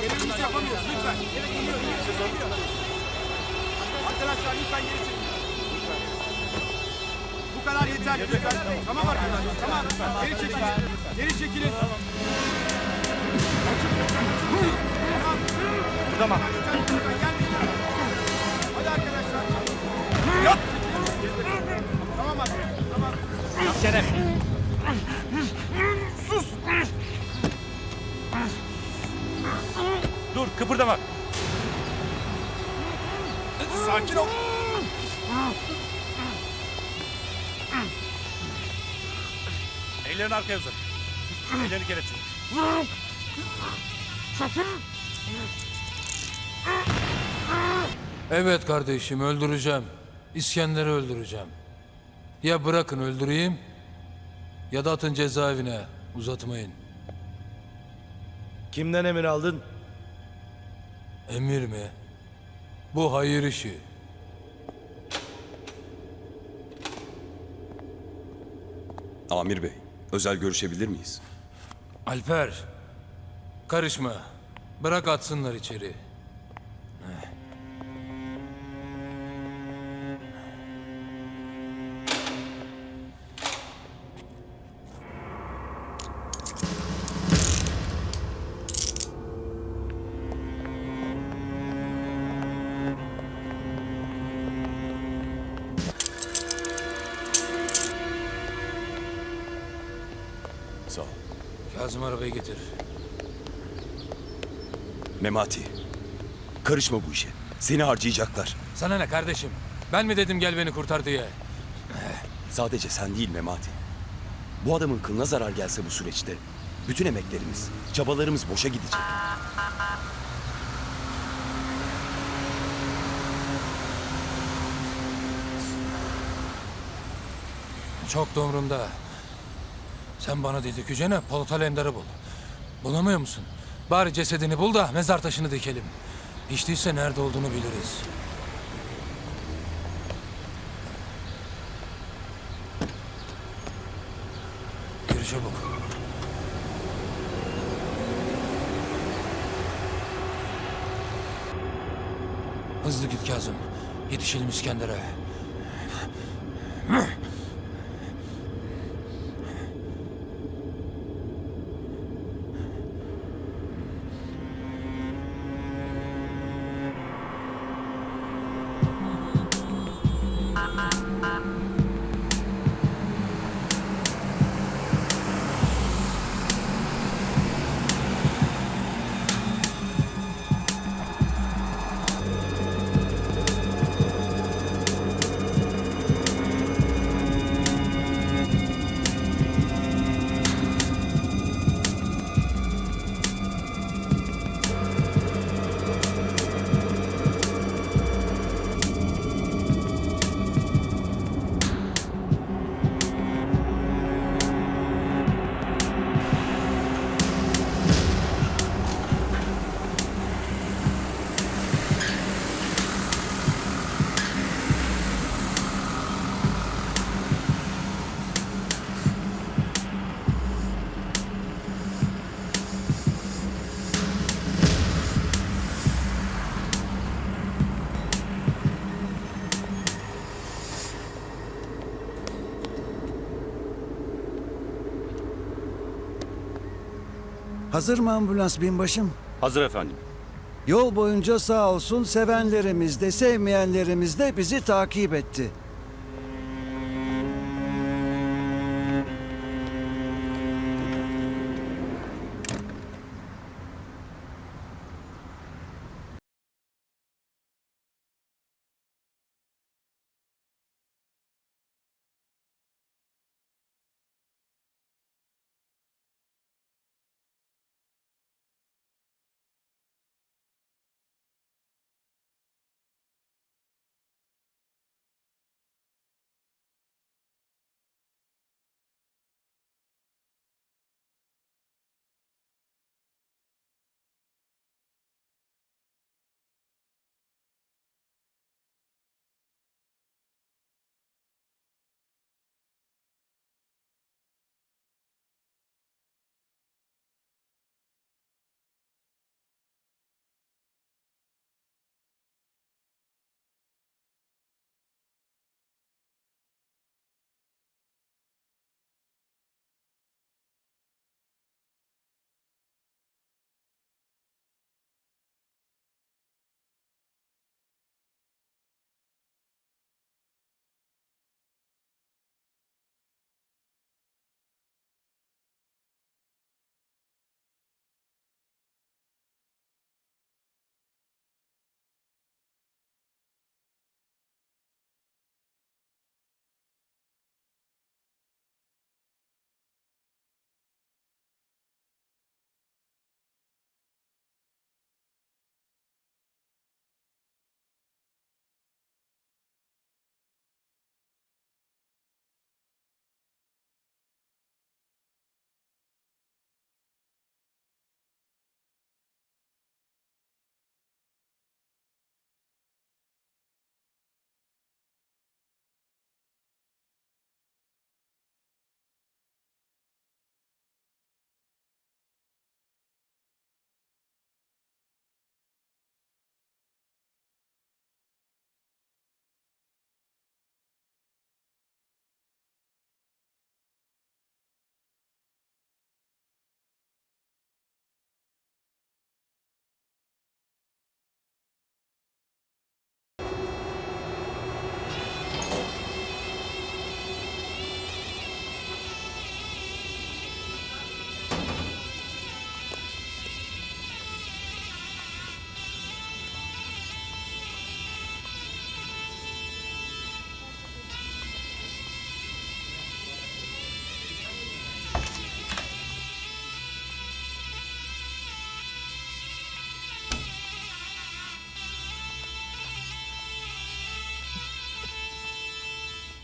Gereğimizi yapamıyoruz lütfen. Arkadaşlar lütfen geri çekilin. Bu kadar yeterli. Lütfen. Tamam arkadaşlar. Tamam. Geri çekilin. Geri çekilin. Tamam. Hadi arkadaşlar. Yok. Tamam arkadaşlar. Tamam. Kerem. Kıpırdama. Sakin ol. Ellerini arkaya uzat. Ellerini kelepçe. Evet kardeşim öldüreceğim. İskender'i öldüreceğim. Ya bırakın öldüreyim ya da atın cezaevine uzatmayın. Kimden emir aldın? Emir mi? Bu hayır işi. Amir Bey, özel görüşebilir miyiz? Alper karışma. Bırak atsınlar içeri. Arabayı getir. Memati, karışma bu işe. Seni harcayacaklar. Sana ne kardeşim? Ben mi dedim gel beni kurtar diye? Sadece sen değil Memati. Bu adamın kılına zarar gelse bu süreçte bütün emeklerimiz, çabalarımız boşa gidecek. Çok da umurumda. Sen bana dedik Polat Alemdar'ı bul. Bulamıyor musun? Bari cesedini bul da mezar taşını dikelim. Hiç değilse nerede olduğunu biliriz. Yürü çabuk. Hızlı git Kazım. Yetişelim İskender'e. Hazır mı ambulans binbaşım? Hazır efendim. Yol boyunca sağ olsun sevenlerimiz de sevmeyenlerimiz de bizi takip etti.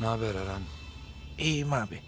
Ne haber Erhan? İyiyim abi.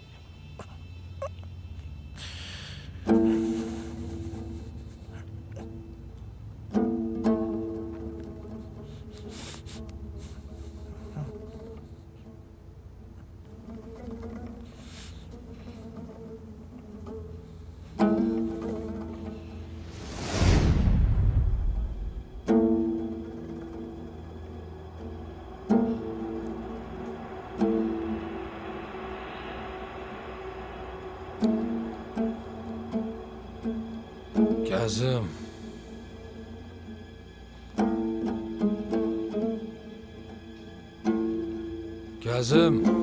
Kazım.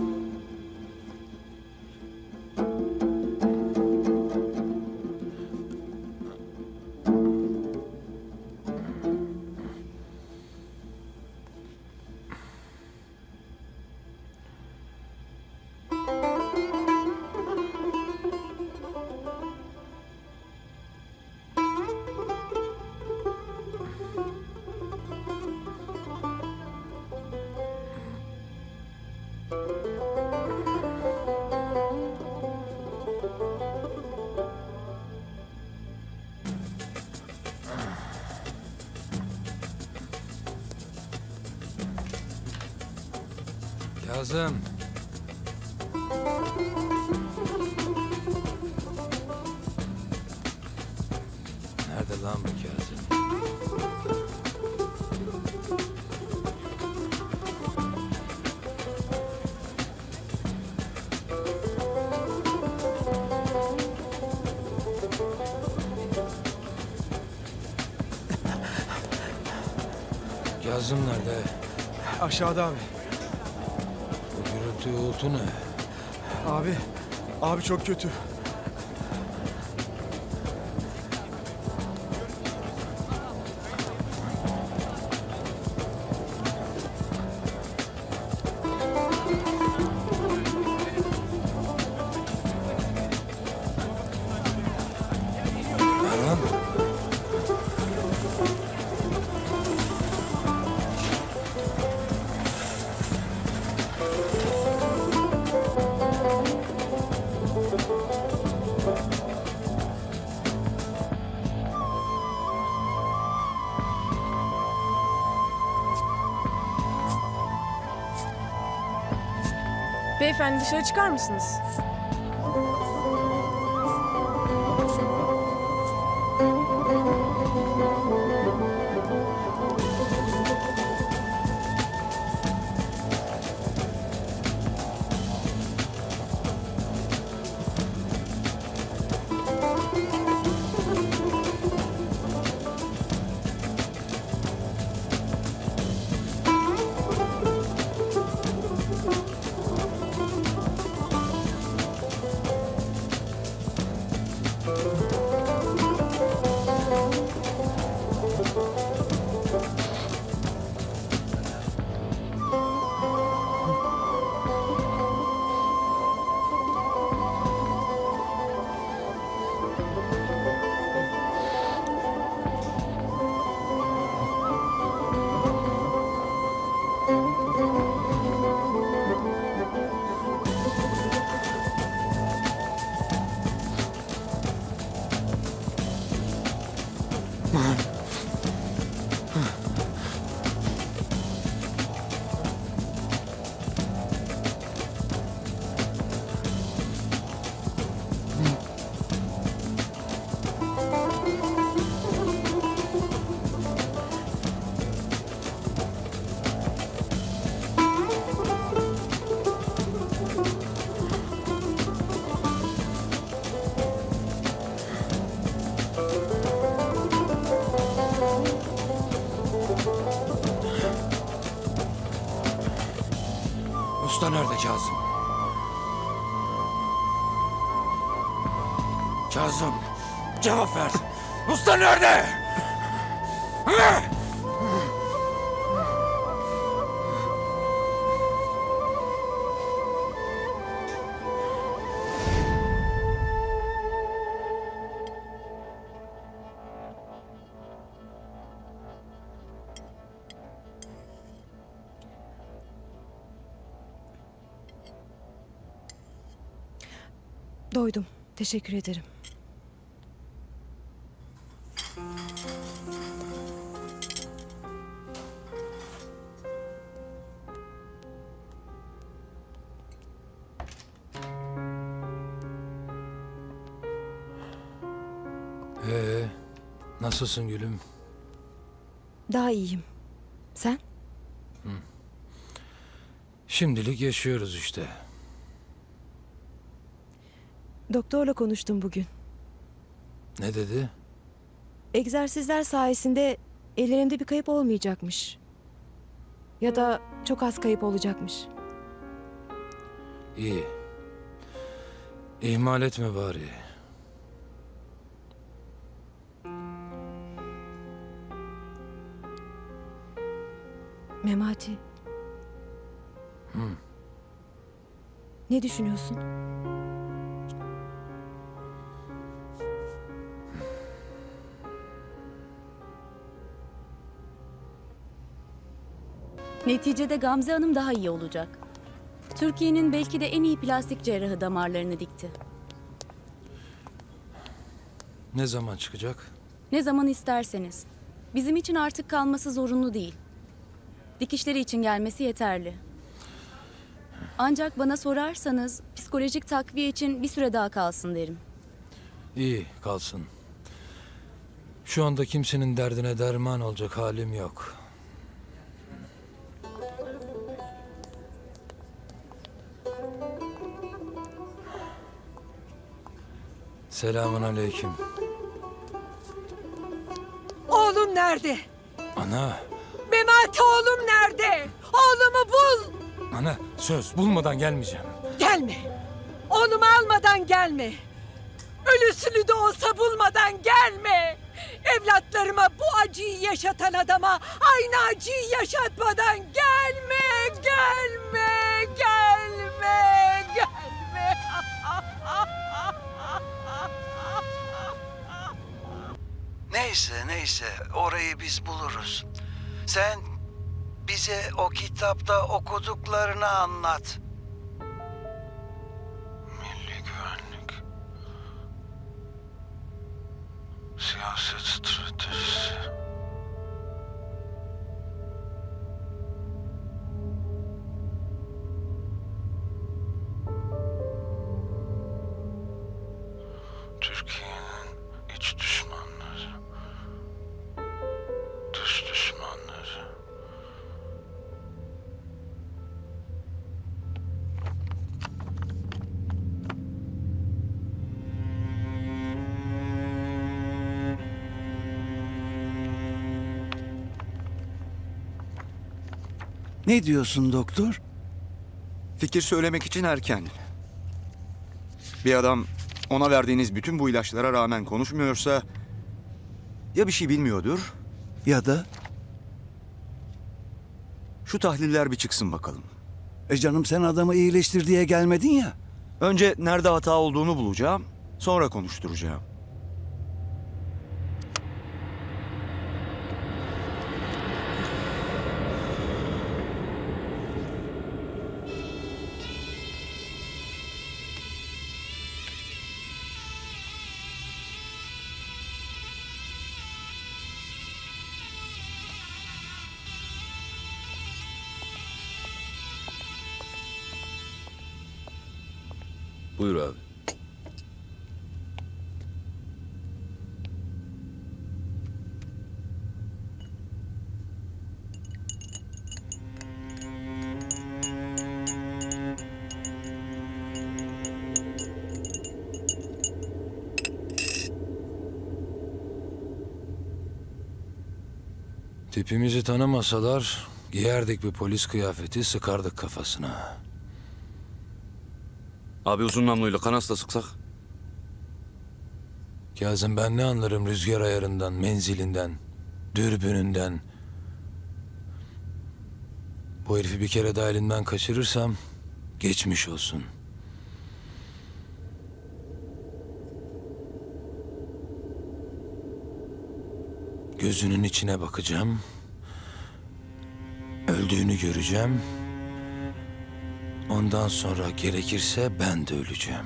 Kazım. Nerede lan bu Kazım? Kazım nerede? Aşağıda abi. Bu gürültü uğultu ne? Abi. Abi çok kötü. Beyefendi dışarı çıkar mısınız? Kazım cevap ver. Usta nerede? Doydum. Teşekkür ederim. Nasılsın gülüm? Daha iyiyim. Sen? Şimdilik yaşıyoruz işte. Doktorla konuştum bugün. Ne dedi? Egzersizler sayesinde ellerinde bir kayıp olmayacakmış. Ya da çok az kayıp olacakmış. İyi. İhmal etme bari. Memati. Ne düşünüyorsun? Neticede Gamze Hanım daha iyi olacak. Türkiye'nin belki de en iyi plastik cerrahı damarlarını dikti. Ne zaman çıkacak? Ne zaman isterseniz. Bizim için artık kalması zorunlu değil. Dikişleri için gelmesi yeterli. Ancak bana sorarsanız psikolojik takviye için bir süre daha kalsın derim. İyi kalsın. Şu anda kimsenin derdine derman olacak halim yok. Selamun aleyküm. Oğlum nerede? Ana, Memati oğlum nerede? Oğlumu bul. ana söz bulmadan gelmeyeceğim. Gelme. Oğlumu almadan gelme. Ölüsünü de olsa bulmadan gelme. Evlatlarıma bu acıyı yaşatan adama aynı acıyı yaşatmadan gelme, gelme, gelme, gelme. Neyse neyse orayı biz buluruz. Sen bize o kitapta okuduklarını anlat. Milli güvenlik. Siyaset stratejisi. Türkiye'nin Ne diyorsun doktor? Fikir söylemek için erken. Bir adam ona verdiğiniz bütün bu ilaçlara rağmen konuşmuyorsa ya bir şey bilmiyordur Ya da şu tahliller bir çıksın bakalım. e canım sen adamı iyileştir diye gelmedin ya. Önce nerede hata olduğunu bulacağım, sonra konuşturacağım. Tipimizi tanımasalar giyerdik bir polis kıyafeti sıkardık kafasına. Abi uzun namluyla kanasla sıksak. Kazım ben ne anlarım rüzgar ayarından, menzilinden, dürbününden. Bu herifi bir kere daha elinden kaçırırsam geçmiş olsun. Gözünün içine bakacağım. Öldüğünü göreceğim. Ondan sonra gerekirse ben de öleceğim.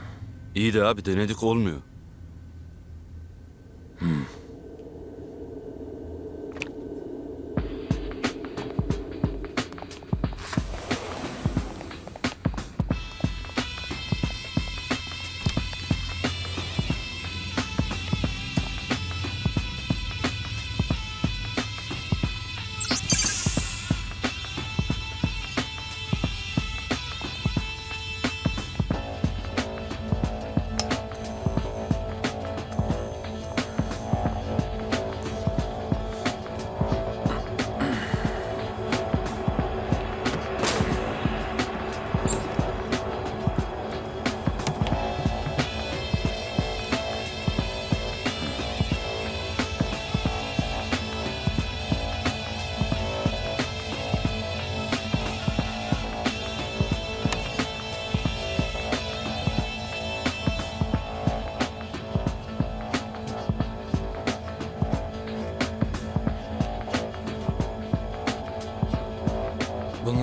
İyi de abi denedik olmuyor.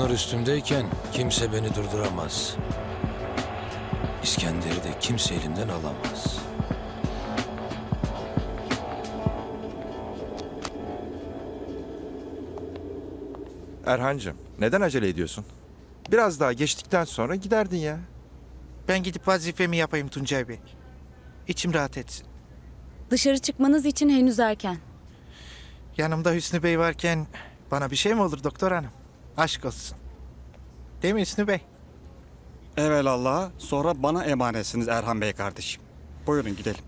Bunlar üstümdeyken kimse beni durduramaz. İskender'i de kimse elimden alamaz. Erhancığım, neden acele ediyorsun? Biraz daha geçtikten sonra giderdin ya. Ben gidip vazifemi yapayım Tuncay Bey. İçim rahat etsin. Dışarı çıkmanız için henüz erken. Yanımda Hüsnü Bey varken bana bir şey mi olur doktor hanım? Aşk olsun. Değil mi Hüsnü Bey? Evelallah sonra bana emanetsiniz Erhan Bey kardeşim. Buyurun gidelim.